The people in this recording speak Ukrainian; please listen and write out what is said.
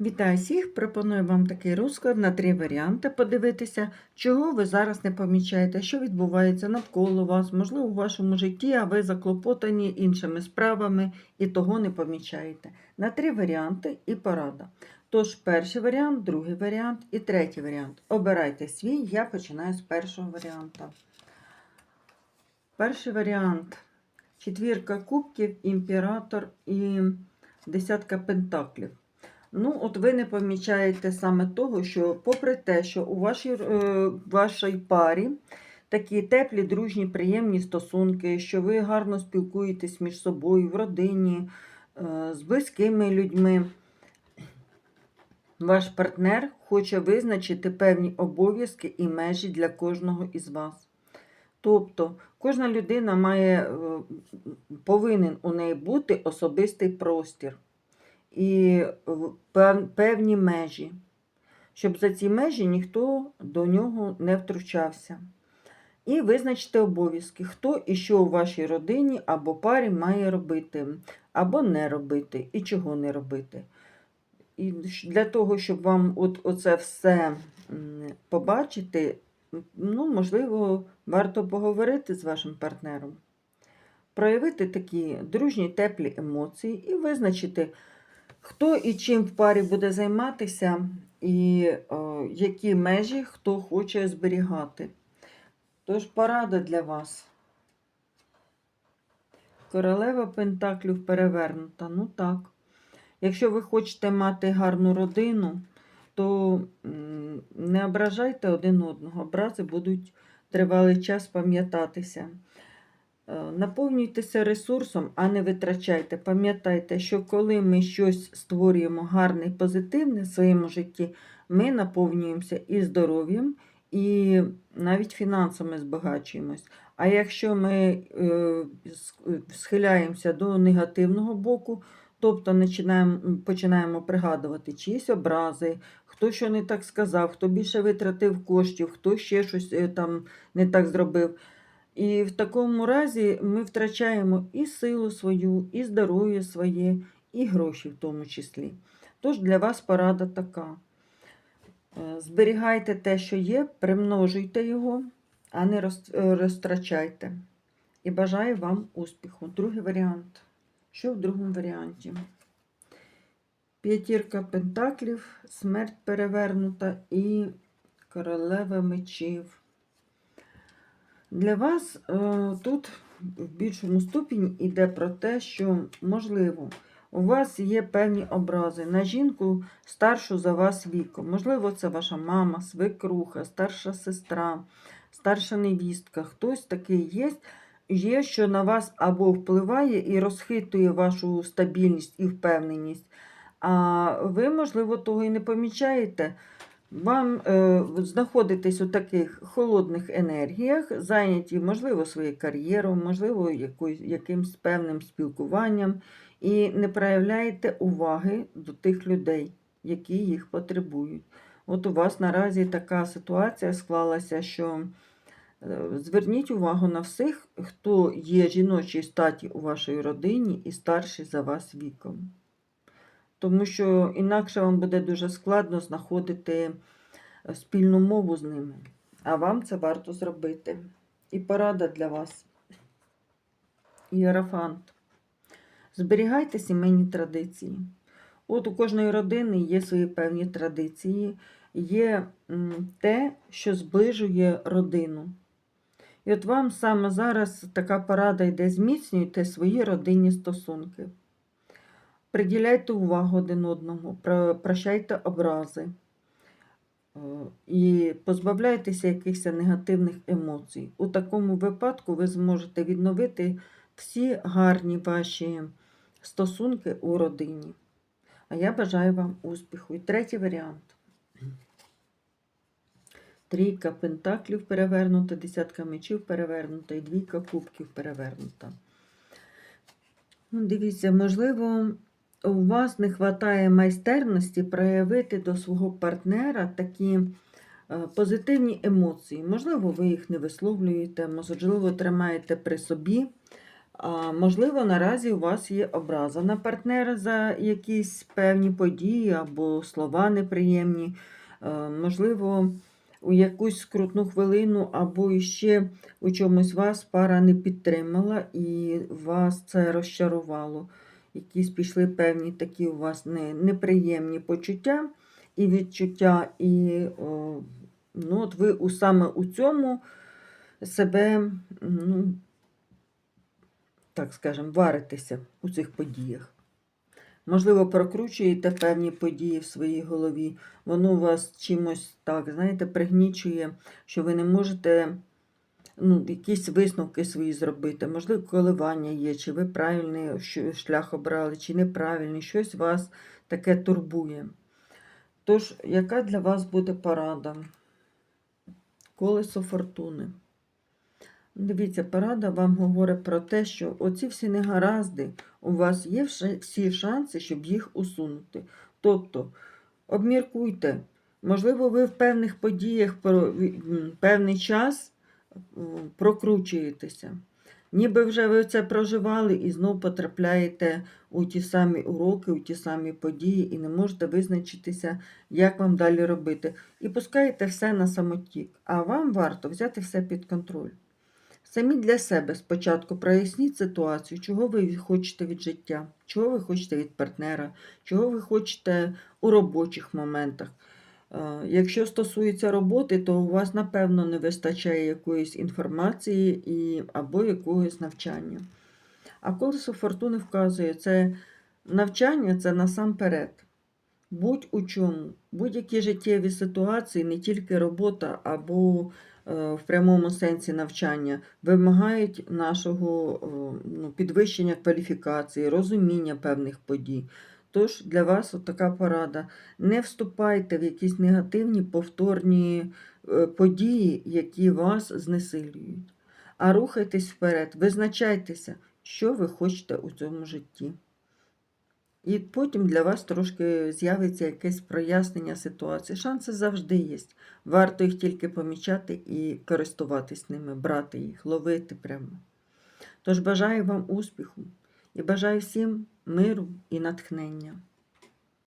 Вітаю всіх! Пропоную вам такий розклад на три варіанти. Подивитися, чого ви зараз не помічаєте, що відбувається навколо вас, можливо, у вашому житті, а ви заклопотані іншими справами і того не помічаєте. На три варіанти і порада. Тож, перший варіант, другий варіант і третій варіант. Обирайте свій, я починаю з першого варіанту. Перший варіант четвірка кубків, імператор і десятка пентаклів. Ну, от ви не помічаєте саме того, що, попри те, що у вашій, е, вашій парі такі теплі, дружні, приємні стосунки, що ви гарно спілкуєтесь між собою в родині, е, з близькими людьми, ваш партнер хоче визначити певні обов'язки і межі для кожного із вас. Тобто, кожна людина має, е, повинен у неї бути особистий простір і певні межі, щоб за ці межі ніхто до нього не втручався. І визначте обов'язки, хто і що у вашій родині або парі має робити, або не робити, і чого не робити. І для того, щоб вам от, оце все побачити, ну, можливо, варто поговорити з вашим партнером, проявити такі дружні, теплі емоції і визначити, хто і чим в парі буде займатися, і о, які межі хто хоче зберігати. Тож порада для вас. Королева Пентаклів перевернута. Ну так. Якщо ви хочете мати гарну родину, то не ображайте один одного. Образи будуть тривалий час пам'ятатися. Е, Наповнюйтеся ресурсом, а не витрачайте. Пам'ятайте, що коли ми щось створюємо гарне і позитивне в своєму житті, ми наповнюємося і здоров'ям, і навіть фінансами збагачуємось. А якщо ми е, схиляємося до негативного боку, тобто починаємо, починаємо пригадувати чиїсь образи, хто що не так сказав, хто більше витратив коштів, хто ще щось е, там не так зробив. І в такому разі ми втрачаємо і силу свою, і здоров'я своє, і гроші в тому числі. Тож для вас порада така. Е, Зберігайте те, що є, примножуйте його, а не е, розтрачайте. І бажаю вам успіху. Другий варіант. Що в другому варіанті? П'ятірка пентаклів, смерть перевернута і королева мечів. Для вас е, тут в більшому ступені йде про те, що, можливо, у вас є певні образи на жінку старшу за вас віком. Можливо, це ваша мама, свекруха, старша сестра, старша невістка. Хтось такий є, є, що на вас або впливає і розхитує вашу стабільність і впевненість. А ви, можливо, того і не помічаєте. Вам е, знаходитесь у таких холодних енергіях, зайняті, можливо, своєю кар'єрою, можливо, якоюсь, якимсь певним спілкуванням, і не проявляєте уваги до тих людей, які їх потребують. От у вас наразі така ситуація склалася, що е, зверніть увагу на всіх, хто є жіночої статі у вашій родині і старший за вас віком. Тому що інакше вам буде дуже складно знаходити е, спільну мову з ними. А вам це варто зробити. І порада для вас. Іерафант. Зберігайте сімейні традиції. От у кожної родини є свої певні традиції, є те, що зближує родину. І от вам саме зараз така порада йде, зміцнюйте свої родинні стосунки. Приділяйте увагу один одному, прощайте образи е, і позбавляйтеся якихось негативних емоцій. У такому випадку ви зможете відновити всі гарні ваші стосунки у родині. А я бажаю вам успіху. І третій варіант. Трійка пентаклів перевернута, десятка мечів перевернута і двійка кубків перевернута. Ну, дивіться, можливо, у вас не вистачає майстерності проявити до свого партнера такі е, позитивні емоції. Можливо, ви їх не висловлюєте, можливо, тримаєте при собі, можливо, наразі у вас є образа на партнера за якісь певні події або слова неприємні. Е, можливо, у якусь скрутну хвилину або іще у чомусь вас пара не підтримала і вас це розчарувало. Якісь пішли певні такі у вас не, неприємні почуття і відчуття, і о, ну, от ви у, саме у цьому себе, ну, так скажемо, варитеся у цих подіях. Можливо, прокручуєте певні події в своїй голові, воно вас чимось так, знаєте, пригнічує, що ви не можете ну, якісь висновки свої зробити. Можливо, коливання є, чи ви правильний шлях обрали, чи неправильний, щось вас таке турбує. Тож, яка для вас буде порада? Колесо фортуни. Дивіться, порада вам говорить про те, що оці всі негаразди, у вас є всі шанси, щоб їх усунути. Тобто, обміркуйте, можливо, ви в певних подіях певний час прокручуєтеся. Ніби вже ви це проживали і знов потрапляєте у ті самі уроки, у ті самі події, і не можете визначитися, як вам далі робити. І пускаєте все на самотік. А вам варто взяти все під контроль. Самі для себе спочатку проясніть ситуацію, чого ви хочете від життя, чого ви хочете від партнера, чого ви хочете у робочих моментах. Е, Якщо стосується роботи, то у вас, напевно, не вистачає якоїсь інформації і, або якогось навчання. А колесо фортуни вказує, це навчання це насамперед. Будь у чому, будь-які життєві ситуації, не тільки робота або е, в прямому сенсі навчання, вимагають нашого о, ну, підвищення кваліфікації, розуміння певних подій. Тож для вас от така порада. Не вступайте в якісь негативні повторні е, події, які вас знесилюють. А рухайтесь вперед, визначайтеся, що ви хочете у цьому житті. І потім для вас трошки з'явиться якесь прояснення ситуації. Шанси завжди є. Варто їх тільки помічати і користуватись ними, брати їх, ловити прямо. Тож бажаю вам успіху і бажаю всім миру і натхнення.